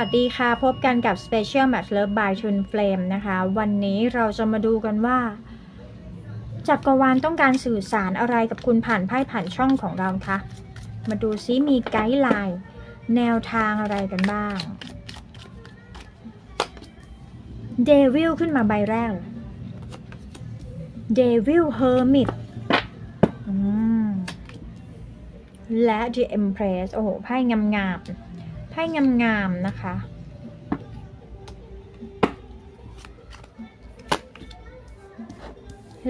วัสดีค่ะ พบกันกับ Special Match Love by Chun Flame นะคะ วันนี้เราจะมาดูกันว่า จักรวาลต้องการสื่อสารอะไรกับคุณผ่านไพ่ผ่านช่องของเราคะ มาดูซิมีไกด์ไลน์ แนวทางอะไรกันบ้าง เดวิลขึ้นมาใบแรก เดวิลเฮอร์มิตและ The Empress โอ้โห ไพ่งามๆ ไพ่งามๆนะคะ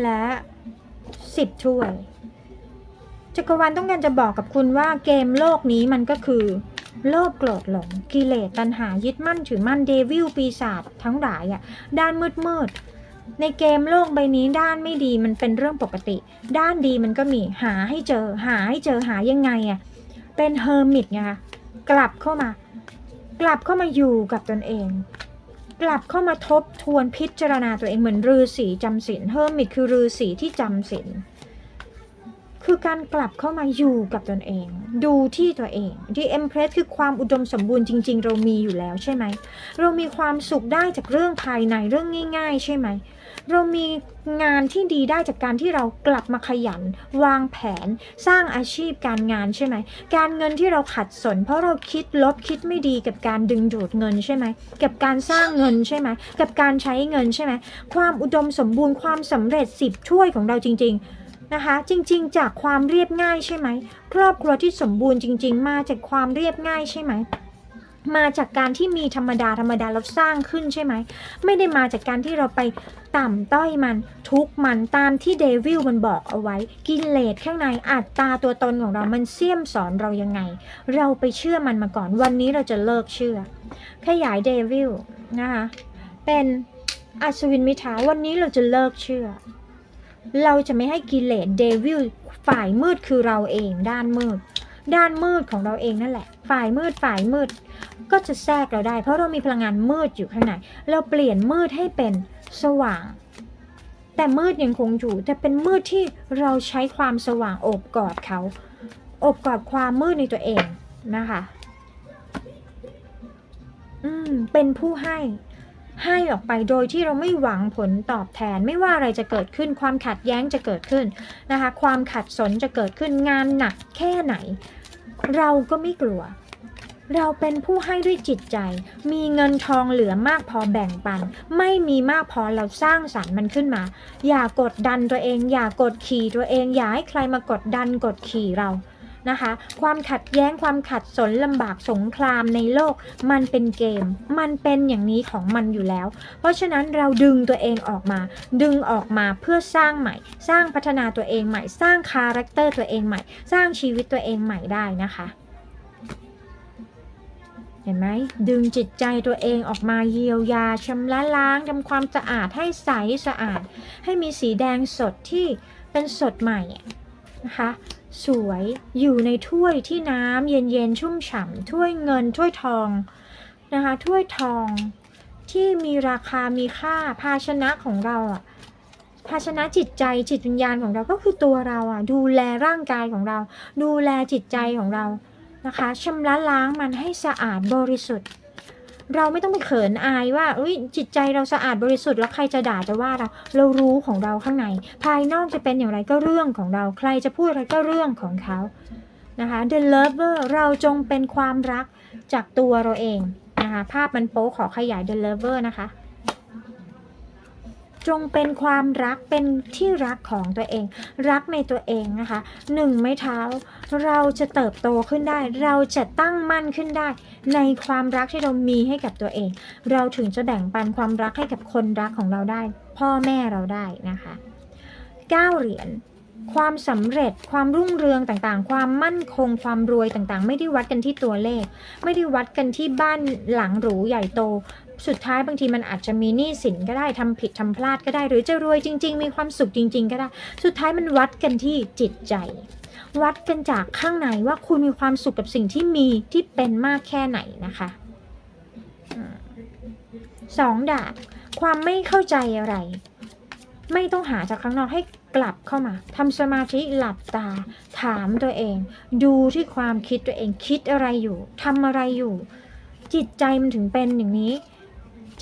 และสิบถ้วยจักรวาลต้องการจะบอกกับคุณว่าเกมโลกนี้มันก็คือ โลภโกรธหลงกิเลสตัณหายึดมั่นถือมั่นเดวิลปีศาจทั้งหลายอะด้านมืดมืดๆในเกมโลกใบนี้ด้านไม่ดีมันเป็นเรื่องปกติ ด้านดีมันก็มีหาให้เจอหาให้เจอหายังไงอะเป็นเฮอร์มิตไงคะ กลับเข้ามา กลับเข้ามาอยู่กับตนเอง กลับเข้ามาทบทวนพิจารณาตัวเองเหมือนฤาษีจำศีลเฮอร์มิตคือฤาษีที่จำศีลคือการกลับเข้ามาอยู่กับตนเอง ดูที่ตัวเองที่เอ็มเพรสคือความอุดมสมบูรณ์จริง ๆ เรามีอยู่แล้วใช่ไหม เรามีความสุขได้จากเรื่องภายในเรื่องง่าย ๆ ใช่ไหม เรามีงานที่ดีได้จากการที่เรากลับมาขยัน วางแผน สร้างอาชีพการงานใช่ไหม การเงินที่เราขัดสน เพราะเราคิดลบคิดไม่ดีกับการดึงดูดเงินใช่ไหม กับการสร้างเงินใช่ไหม กับการใช้เงินใช่ไหม ความอุดมสมบูรณ์ความสำเร็จสิบถ้วยของเราจริง ๆนะคะจริงๆ จากความเรียบง่ายใช่ไหม ครอบครัวที่สมบูรณ์จริง ๆ มาจากความเรียบง่ายใช่ไหม มาจากการที่มีธรรมดาธรรมดาเราสร้างขึ้นใช่ไหม ไม่ได้มาจากการที่เราไปต่ำต้อยมันทุกมันตามที่เดวิลมันบอกเอาไว้ กินเลสข้างในอัตตาตัวตนของเรามันเสี่ยมสอนเรายังไง เราไปเชื่อมันมาก่อนวันนี้เราจะเลิกเชื่อ ขยายเดวิลนะคะเป็นอัศวินมิถาวันนี้เราจะเลิกเชื่อ เราจะไม่ให้กิเลสเดวิลฝ่ายมืดคือเราเองด้านมืด ด้านมืดของเราเองนั่นแหละ ฝ่ายมืดฝ่ายมืด ก็จะแทรกเราได้ เพราะเรามีพลังงานมืดอยู่ข้างในเราเปลี่ยนมืดให้เป็นสว่าง แต่มืดยังคงอยู่แต่เป็นมืดที่เราใช้ความสว่างโอบกอดเขาโอบกอดความมืดในตัวเองนะคะ อืมเป็นผู้ให้ ให้ออกไปโดยที่เราไม่หวังผลตอบแทน ไม่ว่าอะไรจะเกิดขึ้น ความขัดแย้งจะเกิดขึ้นนะคะ ความขัดสนจะเกิดขึ้นงานหนักแค่ไหน เราก็ไม่กลัว เราเป็นผู้ให้ด้วยจิตใจ มีเงินทองเหลือมากพอแบ่งปัน ไม่มีมากพอเราสร้างสรรค์มันขึ้นมา อย่ากดดันตัวเอง อย่ากดขี่ตัวเอง อย่าให้ใครมากดดันกดขี่เรา นะคะ ความขัดแย้งความขัดสนลำบากสงครามในโลก มันเป็นเกม มันเป็นอย่างนี้ของมันอยู่แล้ว เพราะฉะนั้นเราดึงตัวเองออกมา ดึงออกมาเพื่อสร้างใหม่ สร้างพัฒนาตัวเองใหม่ สร้างคาแรคเตอร์ตัวเองใหม่ สร้างชีวิตตัวเองใหม่ได้นะคะเห็นไหมดึงจิตใจตัวเองออกมาเยียวยาชำระล้างทำความสะอาดให้ใสสะอาด ให้มีสีแดงสดที่เป็นสดใหม่นะคะ สวยอยู่ในถ้วยที่น้ำเย็นๆชุ่มฉ่ำถ้วยเงินถ้วยทองนะคะถ้วยทองที่มีราคามีค่าภาชนะของเราอะภาชนะจิตใจจิตวิญญาณของเราก็คือตัวเราอะดูแลร่างกายของเรา ดูแลจิตใจของเรานะคะชำระล้างมันให้สะอาดบริสุทธิ์ เราไม่ต้องไปเขินอายว่าอุ้ยจิตใจเราสะอาดบริสุทธิ์แล้วใครจะด่าจะว่าเรา เรารู้ของเราข้างใน ภายนอกจะเป็นอย่างไรก็เรื่องของเรา ใครจะพูดอะไรก็เรื่องของเขานะคะ The Lover เราจงเป็นความรักจากตัวเราเองนะคะ ภาพมันโป๊ขอขยาย The Lover นะคะ จงเป็นความรักเป็นที่รักของตัวเอง รักในตัวเองนะคะหนึ่งไม้เท้า เราจะเติบโตขึ้นได้ เราจะตั้งมั่นขึ้นได้ ในความรักที่เรามีให้กับตัวเอง เราถึงจะแบ่งปันความรักให้กับคนรักของเราได้ พ่อแม่เราได้นะคะ 9 เหรียญ ความสำเร็จความรุ่งเรืองต่างๆ ความมั่นคงความรวยต่างๆ ไม่ได้วัดกันที่ตัวเลข ไม่ได้วัดกันที่บ้านหลังหรูใหญ่โต สุดท้ายบางทีมันอาจจะมีหนี้สินก็ได้ทำผิดทำพลาดก็ได้ หรือจะรวยจริง ๆ มีความสุขจริง ๆ ก็ได้ สุดท้ายมันวัดกันที่จิตใจ วัดกันจากข้างในว่าคุณมีความสุขกับสิ่งที่มีที่เป็นมากแค่ไหนนะคะสองดาบความไม่เข้าใจอะไร ไม่ต้องหาจากข้างนอกให้ กลับเข้ามาทำสมาธิหลับตา ถามตัวเอง ดูที่ความคิดตัวเองคิดอะไรอยู่ทำอะไรอยู่ จิตใจมันถึงเป็นอย่างนี้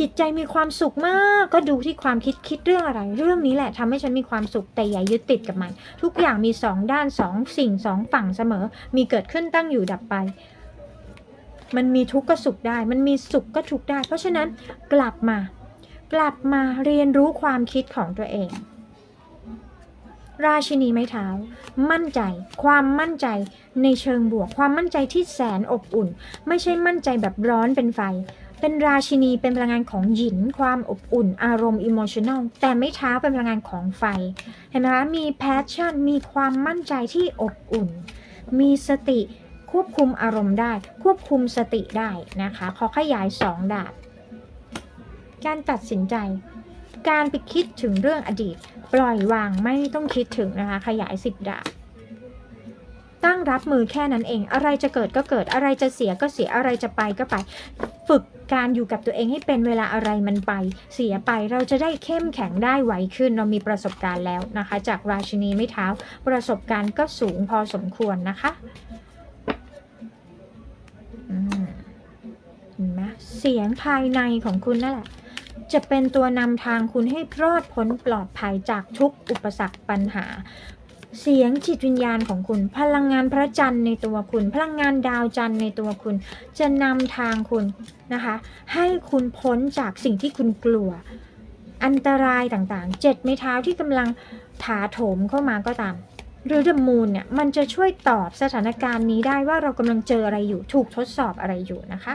จิตใจมีความสุขมาก ก็ดูที่ความคิดคิดเรื่องอะไร เรื่องนี้แหละทำให้ฉันมีความสุขแต่อย่ายึดติดกับมัน ทุกอย่างมีสองด้านสองสิ่งสองฝั่งเสมอ มีเกิดขึ้นตั้งอยู่ดับไปมันมีทุกข์ก็สุขได้ มันมีสุขก็ทุกข์ได้ เพราะฉะนั้นกลับมา กลับมาเรียนรู้ความคิดของตัวเอง ราชินีไม้เท้า มั่นใจ ความมั่นใจในเชิงบวก ความมั่นใจที่แสนอบอุ่น ไม่ใช่มั่นใจแบบร้อนเป็นไฟ เป็นราชินีเป็นพลังงานของหยิน ความอบอุ่น อารมณ์อิโมชัน a ลแต่ไม่เท้าเป็นพลังงานของไฟ เห็นไหมคะมีแพชชั่นมีความมั่นใจที่อบอุ่น มีสติควบคุมอารมณ์ได้ ควบคุมสติได้นะคะขอขยายสองดาบ การตัดสินใจ การไปคิดถึงเรื่องอดีต ปล่อยวางไม่ต้องคิดถึงนะคะ ขยายสิบดาบตั้งรับมือแค่นั้นเอง อะไรจะเกิดก็เกิด อะไรจะเสียก็เสีย อะไรจะไปก็ไป ฝึกการอยู่กับตัวเองให้เป็นเวลาอะไรมันไป เสียไป เราจะได้เข้มแข็งได้ไวขึ้น เรามีประสบการณ์แล้วนะคะ จากราชินีไม่เท้า ประสบการณ์ก็สูงพอสมควรนะคะเห็นไหมเสียงภายในของคุณนั่นแหละ จะเป็นตัวนำทางคุณให้รอดพ้นปลอดภัยจากทุกอุปสรรคปัญหา เสียงจิตวิญญาณของคุณ พลังงานพระจันทร์ในตัวคุณ พลังงานดาวจันทร์ในตัวคุณ จะนำทางคุณนะคะ ให้คุณพ้นจากสิ่งที่คุณกลัว อันตรายต่างๆ เจ็ดไม้เท้าที่กำลังถาโถมเข้ามาก็ตามหรือ The Moon เนี่ยมันจะช่วยตอบสถานการณ์นี้ได้ว่าเรากำลังเจออะไรอยู่ ถูกทดสอบอะไรอยู่นะคะ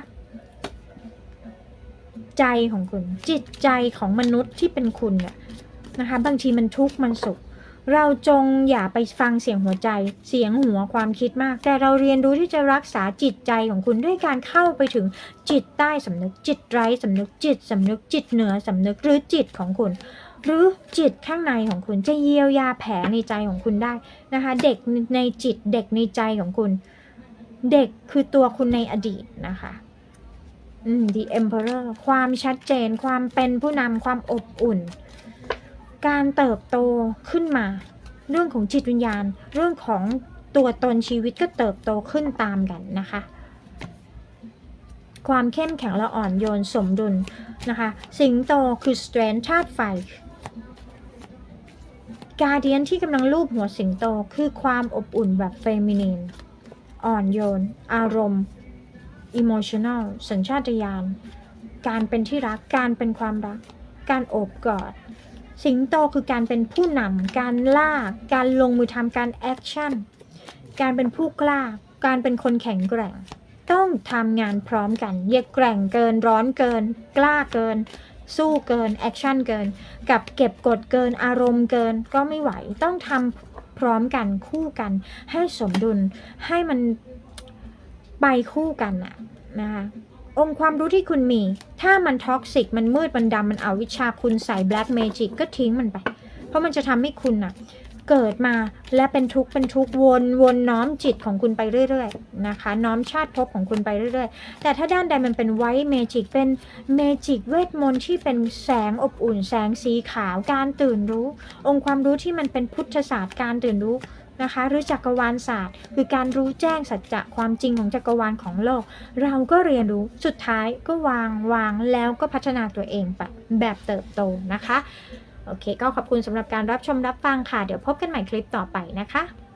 ใจของคุณ จิตใจของมนุษย์ที่เป็นคุณเนี่ยนะคะบางทีมันทุกข์มันสุข เราจงอย่าไปฟังเสียงหัวใจ เสียงหัวความคิดมาก แต่เราเรียนรู้ที่จะรักษาจิตใจของคุณด้วยการเข้าไปถึงจิตใต้สำนึก จิตไร้สำนึก จิตสำนึก จิตเหนือสำนึกหรือจิตของคุณหรือจิตข้างในของคุณจะเยียวยาแผลในใจของคุณได้นะคะ เด็กในจิตเด็กในใจของคุณ เด็กคือตัวคุณในอดีตนะคะ The Emperor ความชัดเจน ความเป็นผู้นำความอบอุ่น การเติบโตขึ้นมา เรื่องของจิตวิญญาณ เรื่องของตัวตนชีวิตก็เติบโตขึ้นตามกันนะคะ ความเข้มแข็งและอ่อนโยนสมดุลนะคะ สิงโตคือ strength ธาตุไฟกาเดียนที่กำลังลูบหัวสิงโตคือความอบอุ่นแบบเฟมินีน อ่อนโยน อารมณ์ emotional สัญชาตญาณ การเป็นที่รัก การเป็นความรัก การโอบกอด สิงโตคือการเป็นผู้นำ การล่า การลงมือทำการแอคชั่น การเป็นผู้กล้า การเป็นคนแข็งแกร่ง ต้องทำงานพร้อมกันอย่าแกร่งเกิน ร้อนเกิน กล้าเกิน สู้เกิน แอคชั่นเกิน กับเก็บกดเกิน อารมณ์เกิน ก็ไม่ไหว ต้องทำพร้อมกันคู่กัน ให้สมดุล ให้มัน ไปคู่กันอะนะคะองค์ความรู้ที่คุณมี ถ้ามันท็อกซิก มันมืด มันดำ มันเอาวิชาคุณใส่แบล็กเมจิกก็ทิ้งมันไป เพราะมันจะทำให้คุณอะเกิดมาและเป็นทุกข์ เป็นทุกข์ วนวนน้อมจิตของคุณไปเรื่อยๆ นะคะ น้อมชาติภพของคุณไปเรื่อยๆ แต่ถ้าด้านใดมันเป็นไวท์เมจิก เป็นเมจิกเวทมนต์ที่เป็นแสงอบอุ่น แสงสีขาว การตื่นรู้ องค์ความรู้ที่มันเป็นพุทธศาสตร์ การตื่นรู้ นะคะ หรือจักรวาลศาสตร์ คือการรู้แจ้งสัจจะความจริงของจักรวาลของโลก เราก็เรียนรู้สุดท้ายก็วางวางแล้วก็พัฒนาตัวเองไปแบบเติบโตนะคะ โอเค ก็ขอบคุณสำหรับการรับชมรับฟังค่ะ เดี๋ยวพบกันใหม่คลิปต่อไปนะคะ